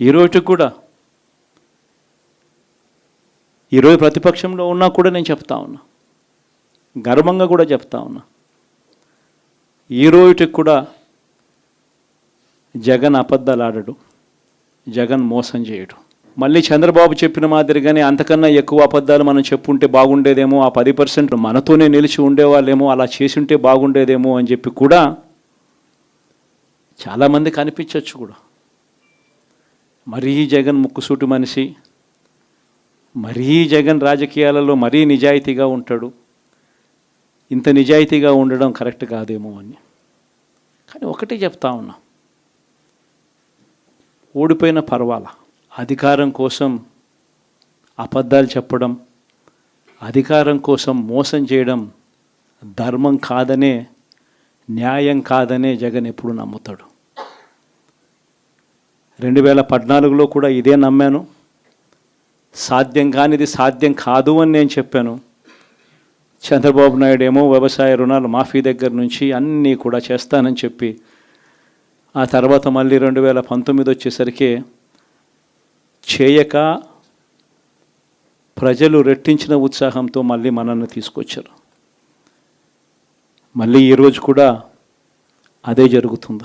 ఈరోజు కూడా. ఈరోజు ప్రతిపక్షంలో ఉన్నా కూడా నేను చెప్తా ఉన్నా. గర్వంగా కూడా చెప్తా ఉన్నా. ఈ కూడా జగన్ అబద్ధాలాడడు. జగన్ మోసం చేయడు. మళ్ళీ చంద్రబాబు చెప్పిన మాదిరిగానే అంతకన్నా ఎక్కువ అబద్ధాలు మనం చెప్పుంటే బాగుండేదేమో ఆ పది పర్సెంట్ మనతోనే నిలిచి ఉండేవాళ్ళేమో అలా చేసి ఉంటే బాగుండేదేమో అని చెప్పి కూడా చాలామంది కనిపించవచ్చు కూడా. మరీ జగన్ ముక్కుసూటి మనిషి మరీ జగన్ రాజకీయాలలో మరీ నిజాయితీగా ఉంటాడు. ఇంత నిజాయితీగా ఉండడం కరెక్ట్ కాదేమో అని. కానీ ఒకటే చెప్తా ఉన్నా. ఓడిపోయిన పర్వాలా. అధికారం కోసం అబద్ధాలు చెప్పడం అధికారం కోసం మోసం చేయడం ధర్మం కాదనే న్యాయం కాదనే జగన్ ఎప్పుడు నమ్ముతాడు. రెండు వేల పద్నాలుగులో కూడా ఇదే నమ్మాను. సాధ్యం కానిది సాధ్యం కాదు అని నేను చెప్పాను. చంద్రబాబు నాయుడు ఏమో వ్యవసాయ రుణాలు మాఫీ దగ్గర నుంచి అన్నీ కూడా చేస్తానని చెప్పి ఆ తర్వాత మళ్ళీ రెండు వేల పంతొమ్మిది వచ్చేసరికి చేయక ప్రజలు రెట్టించిన ఉత్సాహంతో మళ్ళీ మనల్ని తీసుకొచ్చారు. మళ్ళీ ఈరోజు కూడా అదే జరుగుతుంది.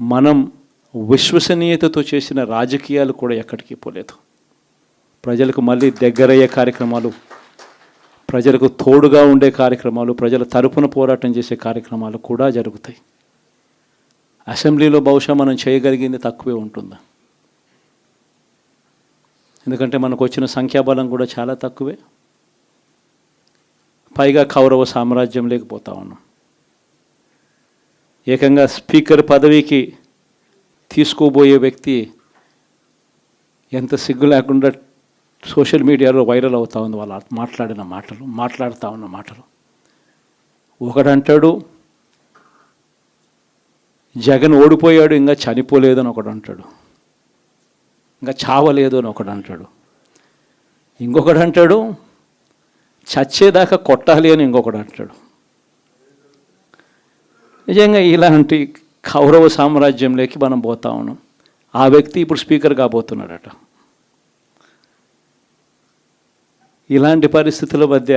మనం విశ్వసనీయతతో చేసిన రాజకీయాలు కూడా ఎక్కడికి పోలేదు. ప్రజలకు మళ్ళీ దగ్గరయ్యే కార్యక్రమాలు ప్రజలకు తోడుగా ఉండే కార్యక్రమాలు ప్రజల తరపున పోరాటం చేసే కార్యక్రమాలు కూడా జరుగుతాయి. అసెంబ్లీలో బహుశా మనం చేయగలిగింది తక్కువే ఉంటుందా? ఎందుకంటే మనకు వచ్చిన సంఖ్యాబలం కూడా చాలా తక్కువే. పైగా కౌరవ సామ్రాజ్యం లేకపోతా ఉన్నాం. ఏకంగా స్పీకర్ పదవికి తీసుకోబోయే వ్యక్తి ఎంత సిగ్గు లేకుండా సోషల్ మీడియాలో వైరల్ అవుతా ఉంది వాళ్ళు మాట్లాడిన మాటలు మాట్లాడుతూ ఉన్న మాటలు. ఒకడంటాడు జగన్ ఓడిపోయాడు ఇంకా చనిపోలేదు అని ఒకడు అంటాడు ఇంకా చావలేదు అని ఒకడు అంటాడు ఇంకొకడు అంటాడు చచ్చేదాకా కొట్టాలి అని ఇంకొకడు అంటాడు నిజంగా ఇలాంటి కౌరవ సామ్రాజ్యంలోకి మనం పోతా ఉన్నాం. ఆ వ్యక్తి ఇప్పుడు స్పీకర్ కాబోతున్నాడట. ఇలాంటి పరిస్థితుల మధ్య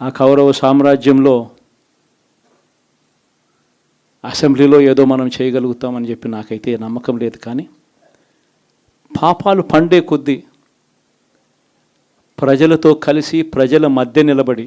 ఆ కౌరవ సామ్రాజ్యంలో అసెంబ్లీలో ఏదో మనం చేయగలుగుతామని చెప్పి నాకైతే నమ్మకం లేదు కానీ పాపాలు పండే కొద్దీ ప్రజలతో కలిసి ప్రజల మధ్య నిలబడి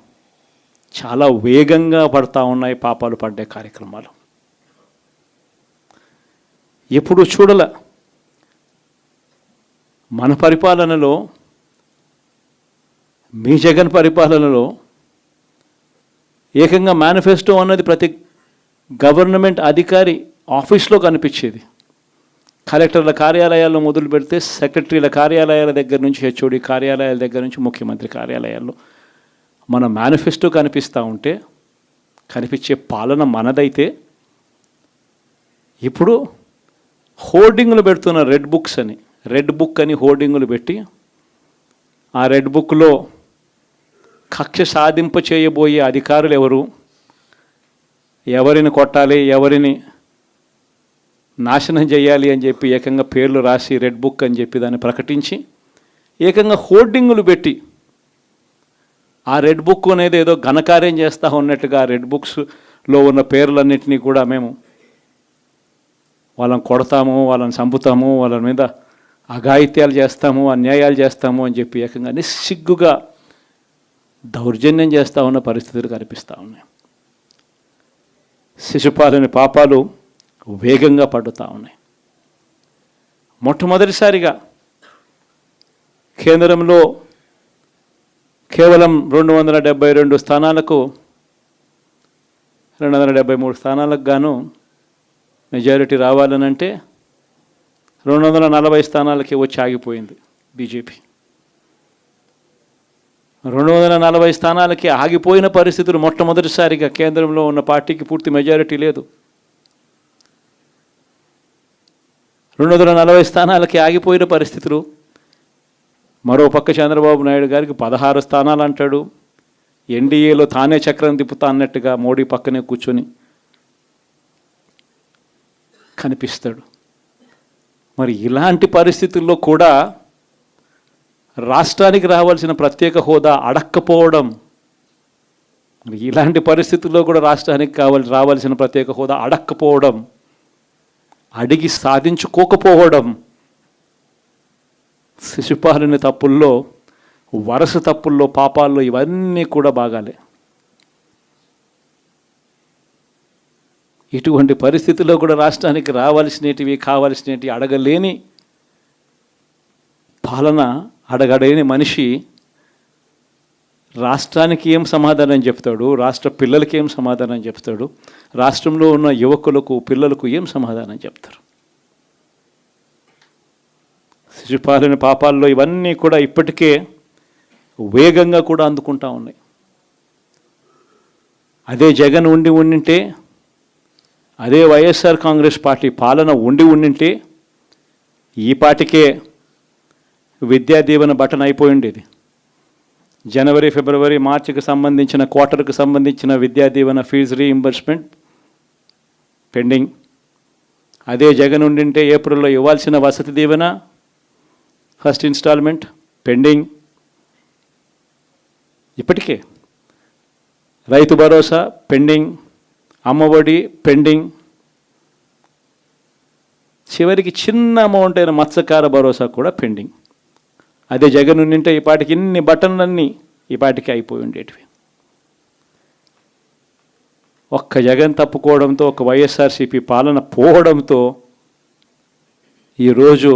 చాలా వేగంగా పడతా ఉన్నాయి పాపాలు పడ్డే కార్యక్రమాలు. ఎప్పుడు చూడల. మన పరిపాలనలో మీ జగన్ పరిపాలనలో ఏకంగా మేనిఫెస్టో అన్నది ప్రతి గవర్నమెంట్ అధికారి ఆఫీస్లో కనిపించేది. కలెక్టర్ల కార్యాలయాల్లో మొదలు పెడితే సెక్రటరీల కార్యాలయాల దగ్గర నుంచి హెచ్ఓడి కార్యాలయాల దగ్గర నుంచి ముఖ్యమంత్రి కార్యాలయాల్లో మన మేనిఫెస్టో కనిపిస్తూ ఉంటే కనిపించే పాలన మనదైతే ఇప్పుడు హోర్డింగ్లు పెడుతున్న రెడ్ బుక్స్ అని రెడ్ బుక్ అని హోర్డింగులు పెట్టి ఆ రెడ్ బుక్లో కక్ష సాధింప చేయబోయే అధికారులు ఎవరు? ఎవరిని కొట్టాలి ఎవరిని నాశనం చేయాలి అని చెప్పి ఏకంగా పేర్లు రాసి రెడ్ బుక్ అని చెప్పి దాన్ని ప్రకటించి ఏకంగా హోర్డింగులు పెట్టి ఆ రెడ్ బుక్ అనేది ఏదో ఘనకార్యం చేస్తూ ఉన్నట్టుగా రెడ్ బుక్స్లో ఉన్న పేర్లన్నింటినీ కూడా మేము వాళ్ళని కొడతాము వాళ్ళని చంపుతాము వాళ్ళ మీద అఘాయిత్యాలు చేస్తాము అన్యాయాలు చేస్తాము అని చెప్పి ఏకంగా నిస్సిగ్గుగా దౌర్జన్యం చేస్తూ ఉన్న పరిస్థితులు కనిపిస్తూ ఉన్నాయి. శిశుపాలని పాపాలు వేగంగా పడుతూ ఉన్నాయి. మొట్టమొదటిసారిగా కేంద్రంలో కేవలం రెండు వందల డెబ్బై రెండు స్థానాలకు రెండు వందల డెబ్బై మూడు స్థానాలకు గాను మెజారిటీ రావాలనంటే రెండు వందల నలభై స్థానాలకి వచ్చి ఆగిపోయింది బీజేపీ. రెండు వందల నలభై స్థానాలకి ఆగిపోయిన పరిస్థితులు మొట్టమొదటిసారిగా కేంద్రంలో ఉన్న పార్టీకి పూర్తి మెజారిటీ లేదు. రెండు వందల నలభై స్థానాలకి ఆగిపోయిన పరిస్థితులు మరో పక్క చంద్రబాబు నాయుడు గారికి పదహారు స్థానాలు అంటాడు. ఎన్డీఏలో తానే చక్రం తిప్పుతా అన్నట్టుగా మోడీ పక్కనే కూర్చొని కనిపిస్తాడు. మరి ఇలాంటి పరిస్థితుల్లో కూడా రాష్ట్రానికి రావాల్సిన ప్రత్యేక హోదా అడక్కపోవడం మరి ఇలాంటి పరిస్థితుల్లో కూడా రాష్ట్రానికి కావాలి రావాల్సిన ప్రత్యేక హోదా అడక్కపోవడం అడిగి సాధించుకోకపోవడం శిశుపాలని తప్పుల్లో వరుస తప్పుల్లో పాపాల్లో ఇవన్నీ కూడా బాగాలే. ఇటువంటి పరిస్థితుల్లో కూడా రాష్ట్రానికి రావాల్సినటివి కావాల్సినవి అడగలేని పాలన అడగడలేని మనిషి రాష్ట్రానికి ఏం సమాధానం చెప్తాడు? రాష్ట్ర పిల్లలకి ఏం సమాధానం చెప్తాడు? రాష్ట్రంలో ఉన్న యువకులకు పిల్లలకు ఏం సమాధానం చెప్తారు? శిశుపాలన పాపాల్లో ఇవన్నీ కూడా ఇప్పటికే వేగంగా కూడా అందుకుంటా ఉన్నాయి. అదే జగన్ ఉండి ఉండింటే అదే వైఎస్ఆర్ కాంగ్రెస్ పార్టీ పాలన ఉండి ఉండింటే ఈ పాటికే విద్యా దీవెన బటన్ అయిపోయి ఉండేది. జనవరి ఫిబ్రవరి మార్చికి సంబంధించిన క్వార్టర్కి సంబంధించిన Vidya Deevena fee reimbursement pending. అదే జగన్ ఉండింటే ఏప్రిల్లో ఇవ్వాల్సిన Vasathi Deevena first instalment pending. ఇప్పటికే రైతు భరోసా పెండింగ్ అమ్మఒడి పెండింగ్. చివరికి చిన్న అమౌంట్ అయిన మత్స్యకార భరోసా కూడా పెండింగ్. అదే జగన్ ఉండింటే ఈ పాటికి ఇన్ని బటన్లన్నీ ఈ పాటికి అయిపోయి ఉండేటివి. ఒక్క జగన్ తప్పుకోవడంతో ఒక వైఎస్ఆర్సీపీ పాలన పోవడంతో ఈరోజు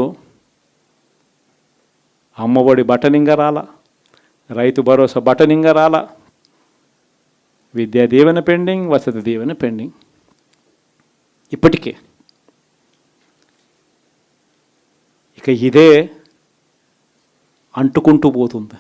అమ్మఒడి బటనింగా రాలా రైతు భరోసా బటనింగ రాలా విద్యా దీవెన పెండింగ్ వసతి దీవెన పెండింగ్. ఇప్పటికే ఇక ఇదే అంటుకుంటూ పోతుంది.